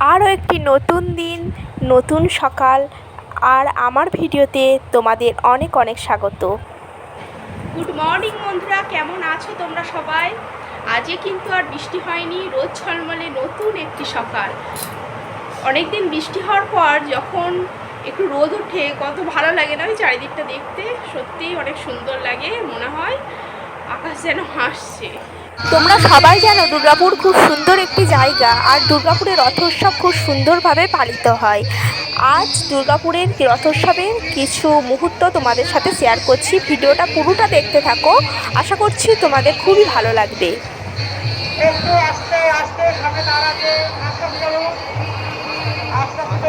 আরও একটি নতুন দিন, নতুন সকাল, আর আমার ভিডিওতে তোমাদের অনেক অনেক স্বাগত। গুড মর্নিং বন্ধুরা, কেমন আছো তোমরা সবাই? আজকে কিন্তু আর বৃষ্টি হয়নি, রোদ ঝলমলে নতুন একটি সকাল। অনেকদিন বৃষ্টি হওয়ার পর যখন একটু রোদ ওঠে, কত ভালো লাগে না ওই চারিদিকটা দেখতে? সত্যিই অনেক সুন্দর লাগে, মনে হয় আকাশ যেন হাসছে তোমরা সবাই জানো দুর্গাপুর খুব সুন্দর একটি জায়গা আর দুর্গাপুরের রথোৎসব খুব সুন্দরভাবে পালিত হয় আজ দুর্গাপুরের রথোৎসবের কিছু মুহূর্ত তোমাদের সাথে শেয়ার করছি ভিডিওটা পুরোটা দেখতে থাকো আশা করছি তোমাদের খুবই ভালো লাগবে একটু আস্তে আস্তে সামনে দাঁড়াতে আস্তে আস্তে আস্তে আস্তে আস্তে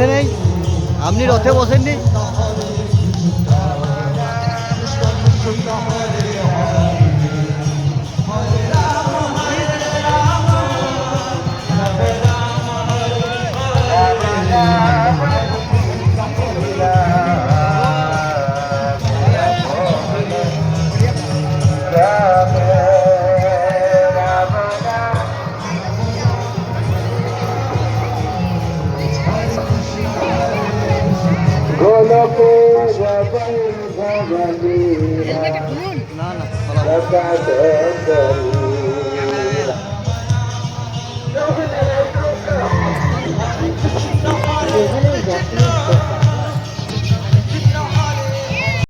রথে নেই। আপনি রথে বসেননি? না না